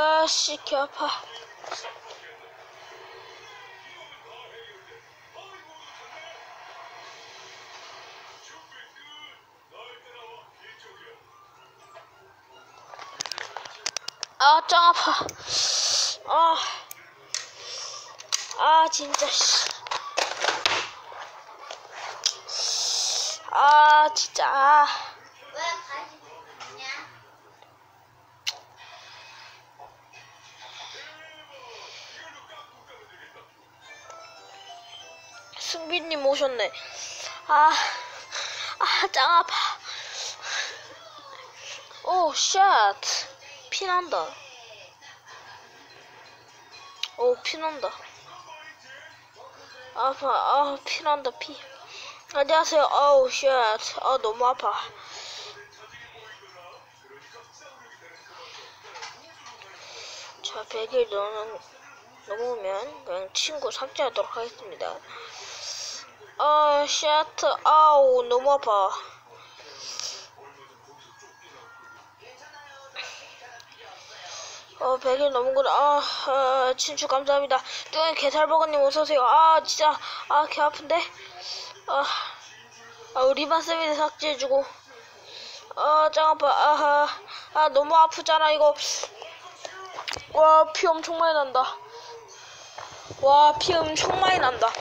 아씨 개 아파 아짱 아파 아, 아 진짜 씨. 아 진짜 아. 승빈님 오셨네. 아, 아, 짱 아파. 오, 샷. 피난다. 오, 피난다. 아파, 아, 피난다, 피. 안녕하세요. 아우, 샷. 아, 너무 아파. 자, 100일 넘, 넘으면 그냥 친구 삭제하도록 하겠습니다. 아, 샤트, 아우, 너무 아파. 어, 100일 넘은구나. 아, 아, 친추 감사합니다. 뚱이 개살버거님 어서오세요. 아, 진짜, 아, 개 아픈데? 아, 아, 우리 반쌤이 삭제해주고. 아, 짱 아파. 아하, 아, 너무 아프잖아, 이거. 와, 피 엄청 많이 난다. 와, 피 엄청 많이 난다.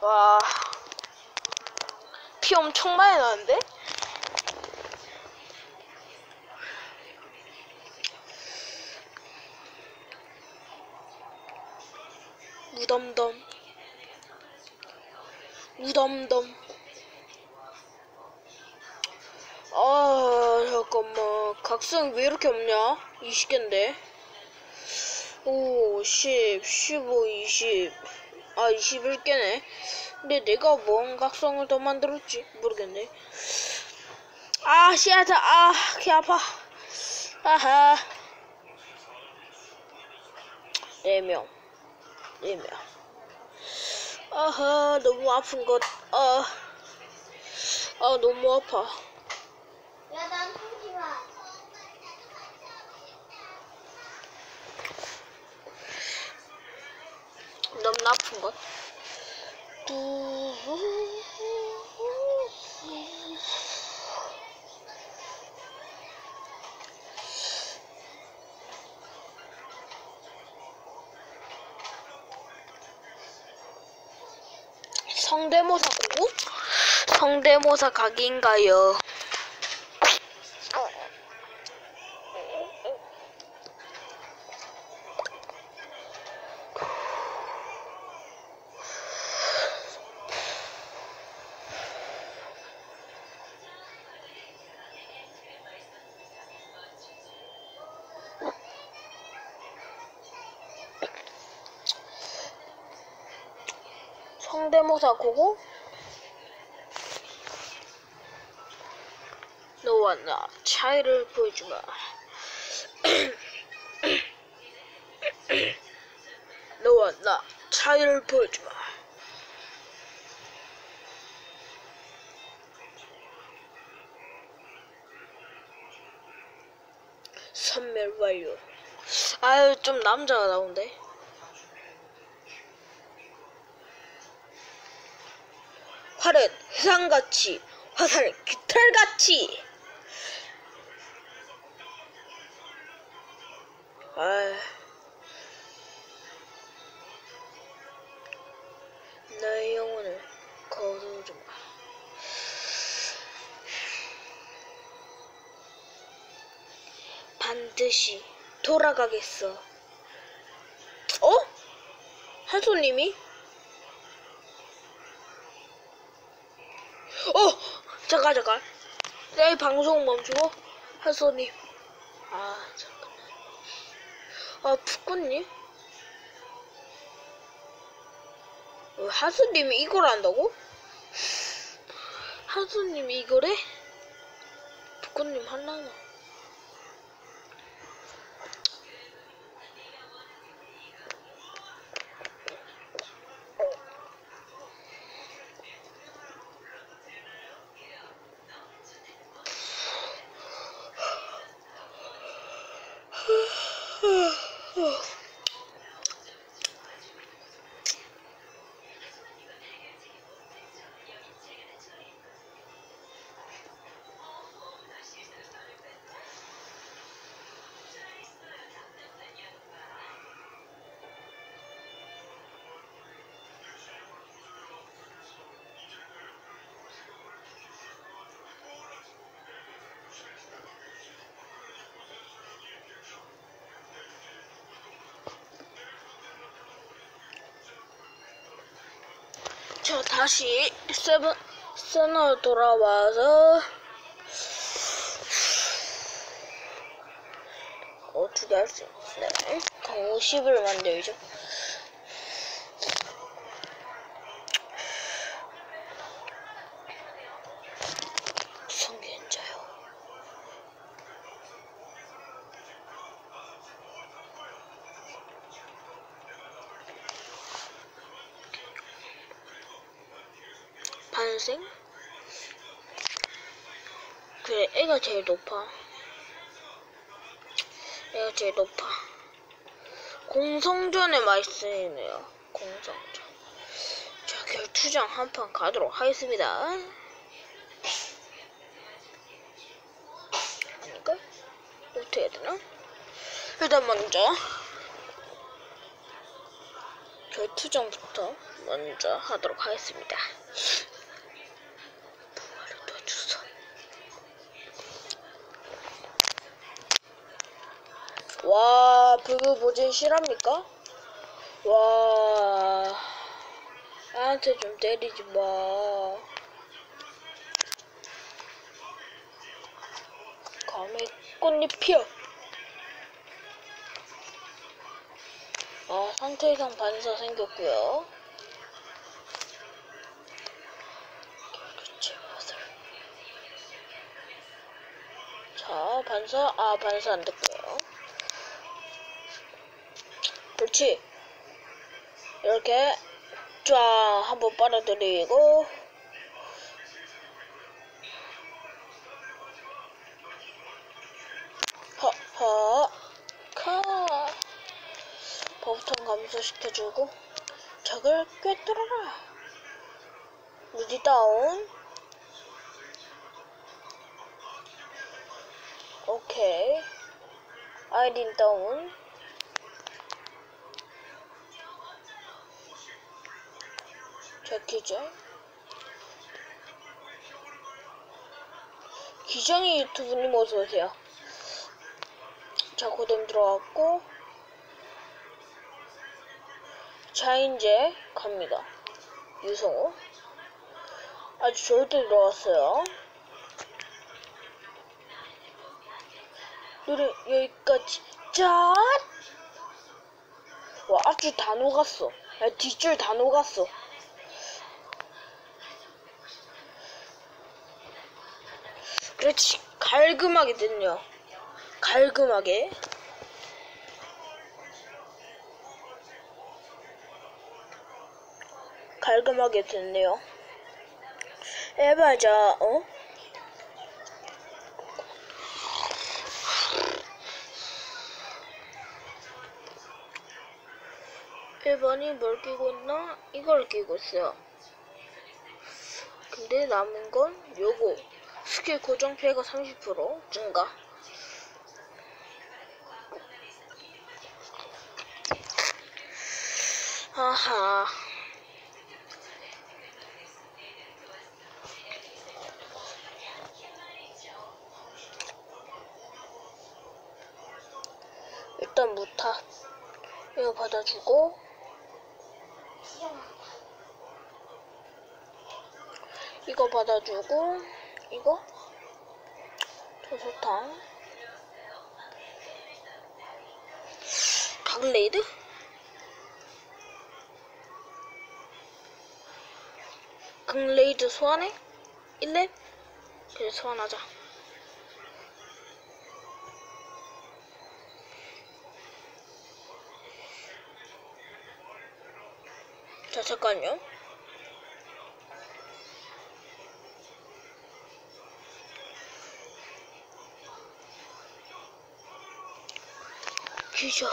와, 피 엄청 많이 나는데? 무덤덤, 무덤덤. 아, 잠깐만. 각성 왜 이렇게 없냐? 20개인데. 5, 10, 15, 20. 아, 21개네. 근데 내가 뭔 각성을 더 만들었지? 모르겠네. 아, 씨앗아, 아, 개 아파. 아하. 4명. 4명. 아하, 너무 아픈 것. 아, 아, 너무 아파. 야, 난 하지 마. 너무 아픈 것. 성대모사 고고? 성대모사 각인가요? 성대모사 고고? 너와 나 차이를 보여주마. 너와 나 차이를 보여주마. 선멸 완료. 아유 좀 남자가 나온데. 활은 회상같이 화살은 깃털같이 아 나의 영혼을 거두어주마 반드시 돌아가겠어 어? 한손님이? 어! 잠깐, 잠깐. 내 방송 멈추고, 한소님. 아, 잠깐만. 아, 푸꾸님? 어, 하수님이 이걸 한다고? 하수님이 이걸 해? 푸꾸님 할라나? 다시 세븐 세너 돌아와서 어떻게 할 수 있네. 50을 만들죠. 성견자요. 반생? 그래, 애가 제일 높아. 애가 제일 높아. 공성전에 많이 쓰이네요. 공성전. 자, 결투장 한 판 가도록 하겠습니다. 아닌가? 어떻게 해야 되나? 일단 먼저 결투장부터 먼저 하도록 하겠습니다. 부활을 넣어주소. 와, 그거 뭐지 실합니까? 와, 나한테 좀 때리지 마. 감히 꽃잎 피어. 아, 상태 이상 반사 화살. 자, 반사, 아, 반사 안 됐고요. 그렇지. 이렇게 쫙 한번 빨아들이고 허허 카. 버튼 감소시켜주고 적을 꿰뚫어라. 무디 다운. 오케이. 아이린 다운 제키죠? 기정이 유튜브님 어서오세요. 자 고뎀 들어왔고 자 이제 갑니다. 유성호 아주 좋을 때 들어왔어요. 노래 여기까지. 짠! 와 앞줄 다 녹았어. 야, 뒷줄 다 녹았어 그렇지 갈금하게 됐네요 갈금하게 갈금하게 됐네요 에바자 어? 일번이뭘 끼고 있나? 이걸 끼고 있어요. 근데 남은 건 요거. 스킬 고정 피해가 30% 증가. 하하. 일단 무타. 이거 받아주고. 이거 받아주고 이거? 저소탕. 강레이드? 강레이드 소환해? 1렙 그래 소환하자. 자 잠깐요 기절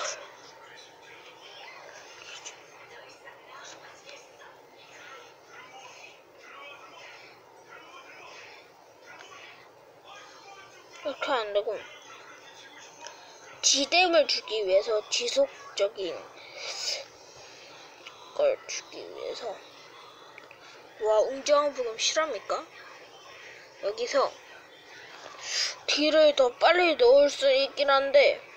이렇게 안 되고 지댐을 주기 위해서 지속적인 걸 주기 위해서 와 웅장한 부금 실합니까? 여기서 딜을 더 빨리 넣을 수 있긴 한데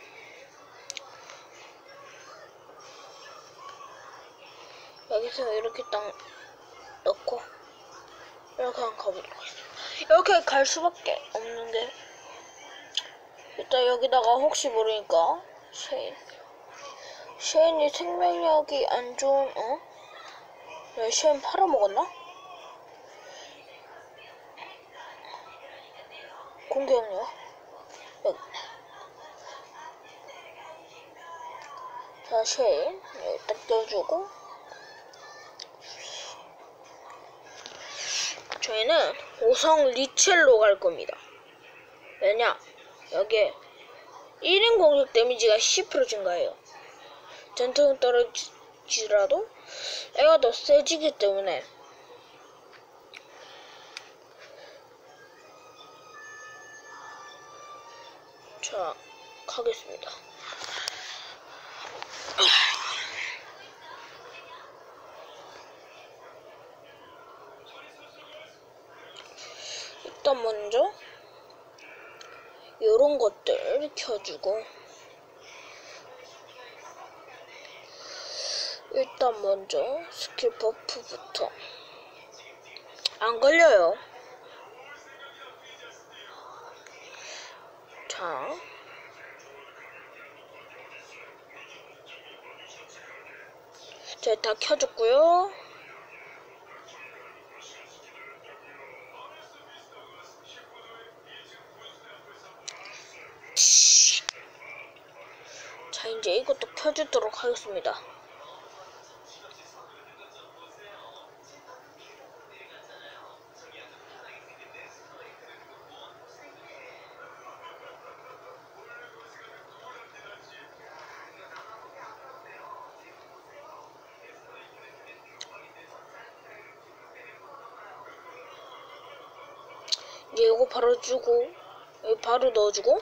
여기서 이렇게 딱 넣고 이렇게 한번 가보도록 하겠습니다. 이렇게 갈 수밖에 없는 게 일단 여기다가 혹시 모르니까 쉐인 쉐인이 생명력이 안 좋은 어? 왜 쉐인 팔아먹었나? 공격력 여기 자 쉐인 여기 딱 껴주고 저희는 5성 리첼로 갈 겁니다. 왜냐? 여기에 1인 공격 데미지가 10% 증가해요. 전투력 떨어지더라도 애가 더 세지기 때문에 자, 가겠습니다. 일단 먼저 요런 것들 켜주고 일단 먼저 스킬 버프부터 안 걸려요. 자. 자, 다 켜줬고요. 자, 이제 이것도 켜주도록 하겠습니다. 이제 이거 바로 주고, 여기 바로 넣어주고,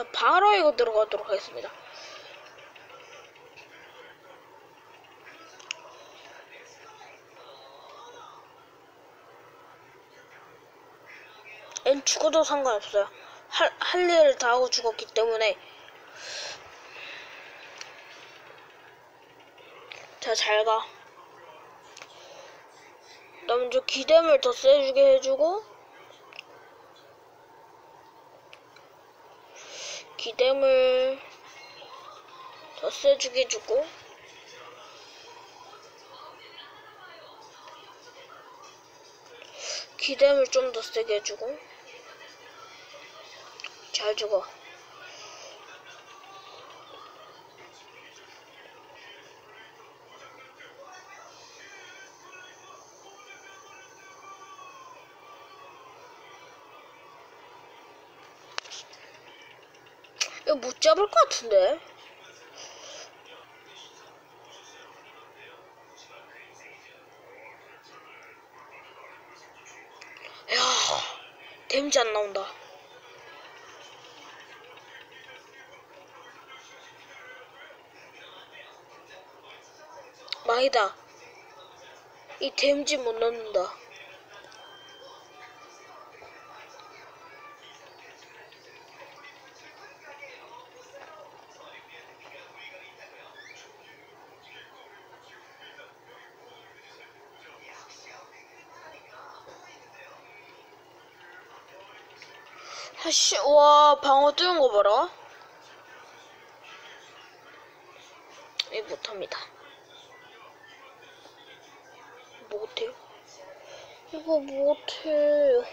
자, 바로 이거 들어가도록 하겠습니다. 엔 죽어도 상관없어요. 할, 할 일을 다 하고 죽었기 때문에. 자, 잘 가. 나 먼저 기댐을 더 세주게 해주고, 기댐을 더 세주게 해주고, 기댐을 좀더 세게 해주고, 잘 죽어. 이거 못 잡을 것 같은데? 야, 데미지 안 나온다. 망이다. 이 데미지 못 넣는다. 아씨, 와, 방어 뜨는 거 봐라. 이 못합니다. 못해요? 이거 못해.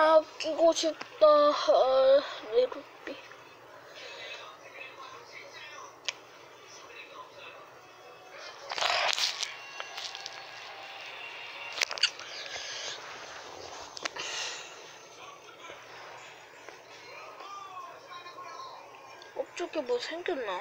아, 끼고 싶다. 아, 내 루비. 업적에 뭐 생겼나?